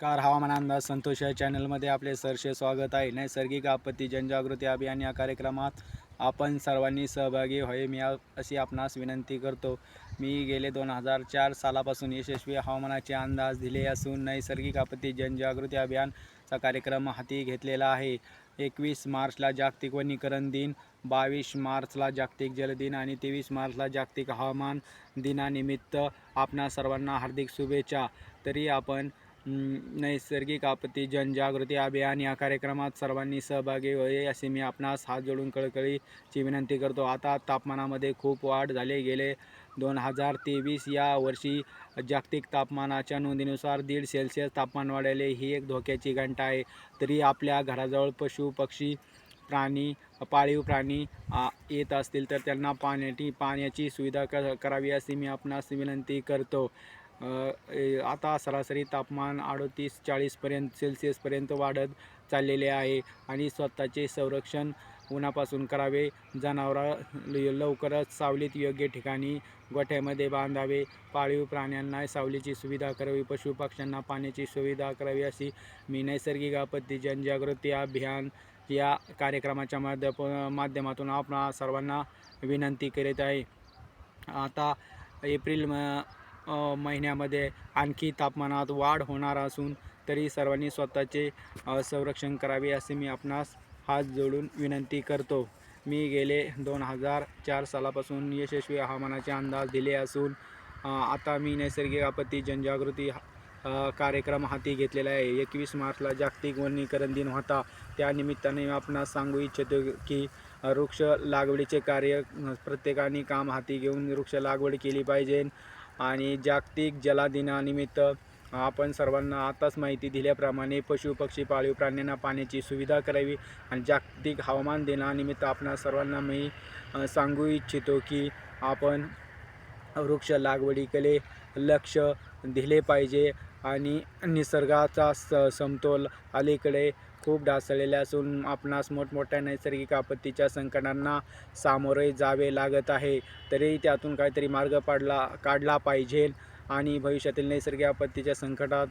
Car हवामान अंदाज संतोष या चॅनलमध्ये आपले सरसे स्वागत आहे. नैसर्गिक आपत्ती जनजागृती अभियान या कार्यक्रमात आपण सर्वांनी सहभागी व्हावे. मी अशी आपणास विनंती करतो. मी गेले दोन हजार चार सालापासून यशस्वी हवामानाचे अंदाज दिले असून नैसर्गिक आपत्ती जनजागृती अभियानचा कार्यक्रम हाती घेतलेला आहे. एकवीस मार्चला जागतिक वनीकरण दिन बावीस मार्चला जागतिक जलदिन आणि तेवीस मार्चला जागतिक हवामान दिनानिमित्त आपणा सर्वांना हार्दिक शुभेच्छा. तरी आपण नैसर्गिक आपत्ती जनजागृती अभियान या कार्यक्रमात सर्वांनी सहभागी व्हावे असे मी आपणास हात जोडून कळकळीची विनंती करतो. आता तापमानामध्ये खूप वाढ झाले गेले. दोन हजार तेवीस या वर्षी जागतिक तापमानाच्या नोंदीनुसार दीड सेल्सिअस तापमान वाढले. ही एक धोक्याची घंटा आहे. तरी आपल्या घराजवळ पशु पक्षी प्राणी पाळीव प्राणी आ, येत असतील तर त्यांना पाण्याची पाण्याची सुविधा क करावी अशी मी आपणास विनंती करतो. आता सरासरी तापमान अडतीस चाळीसपर्यंत सेल्सिअसपर्यंत वाढत चाललेले आहे आणि स्वतःचे संरक्षण उन्हापासून करावे जनावरं लवकरच सावलीत योग्य ठिकाणी गोठ्यामध्ये बांधावे पाळीव प्राण्यांना सावलीची सुविधा करावी पशुपक्ष्यांना पाण्याची सुविधा करावी अशी मी नैसर्गिक आपत्ती जनजागृती अभियान या कार्यक्रमाच्या माध्यप माध्यमातून आपण सर्वांना विनंती करीत आहे. आता एप्रिल म महिन्यामध्ये आणखी तापमानात वाढ होणार असून तरी सर्वांनी स्वतःचे संरक्षण करावे असे मी आपणास हात जोडून विनंती करतो. मी गेले दोन हजार चार सालापासून यशस्वी हवामानाचे अंदाज दिले असून आता मी नैसर्गिक आपत्ती जनजागृती कार्यक्रम हाती घेतलेला आहे. एकवीस मार्चला जागतिक वनीकरण दिन होता. त्यानिमित्ताने मी आपणास सांगू इच्छितो की वृक्ष लागवडीचे कार्य प्रत्येकाने काम हाती घेऊन वृक्ष लागवड केली पाहिजे. आणि जागतिक जलदिनानिमित्त आपण सर्वांना आताच माहिती दिल्याप्रमाणे पशु पक्षी पाळीव प्राण्यांना पाण्याची सुविधा करावी आणि जागतिक हवामान दिनानिमित्त आपणा सर्वांना मी सांगू इच्छितो की आपण वृक्ष लागवडीकडे लक्ष दिले पाहिजे आणि निसर्गाचा स समतोल अलीकडे खूप ढासळलेला असून आपणास मोठमोठ्या नैसर्गिक आपत्तीच्या संकटांना सामोरे जावे लागत आहे. तरी त्यातून काहीतरी मार्ग पाडला काढला पाहिजे आणि भविष्यातील नैसर्गिक आपत्तीच्या संकटात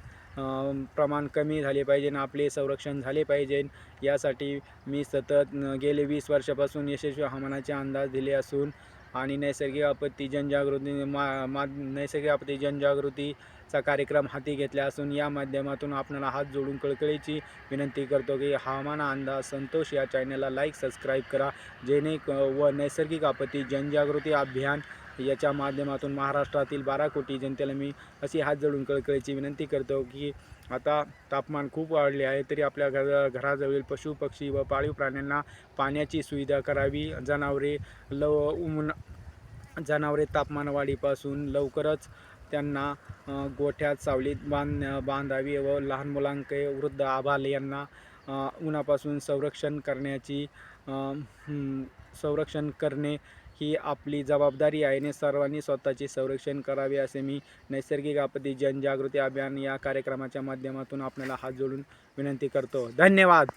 प्रमाण कमी झाले पाहिजे आणि आपले संरक्षण झाले पाहिजे. यासाठी मी सतत गेले वीस वर्षापासून यशस्वी हवामानाचे अंदाज दिले असून आणि नैसर्गिक आपत्ती जनजागृती मा मा नैसर्गिक आपत्ती जनजागृती चा कार्यक्रम हाती घेतला असून या माध्यमातून आपणाला हात जोडून कळकळीची विनंती करतो की हवामान अंदाज संतोष या चॅनलला लाईक सबस्क्राईब करा. जेणे व नैसर्गिक आपत्ती जनजागृती अभियान याच्या माध्यमातून महाराष्ट्रातील बारा कोटी जनतेला मी अशी हात जोडून कळकळीची विनंती करतो की आता तापमान खूप वाढले आहे तरी आपल्या घर घराजवळील पशु पक्षी व पाळीव प्राण्यांना पाण्याची सुविधा करावी. जनावरे लव ऊन जनावरे तापमानवाढीपासून लवकरच त्यांना गोठ्यात सावलीत बांध बांधावी व लहान मुलांकडे वृद्ध आबाल यांना उन्हापासून संरक्षण करण्याची संरक्षण करणे ही आपली जबाबदारी आहे. आणि सर्वांनी स्वतःचे संरक्षण करावे असे मी नैसर्गिक आपत्ती जनजागृती अभियान या कार्यक्रमाच्या माध्यमातून आपल्याला हात जोडून विनंती करतो. धन्यवाद!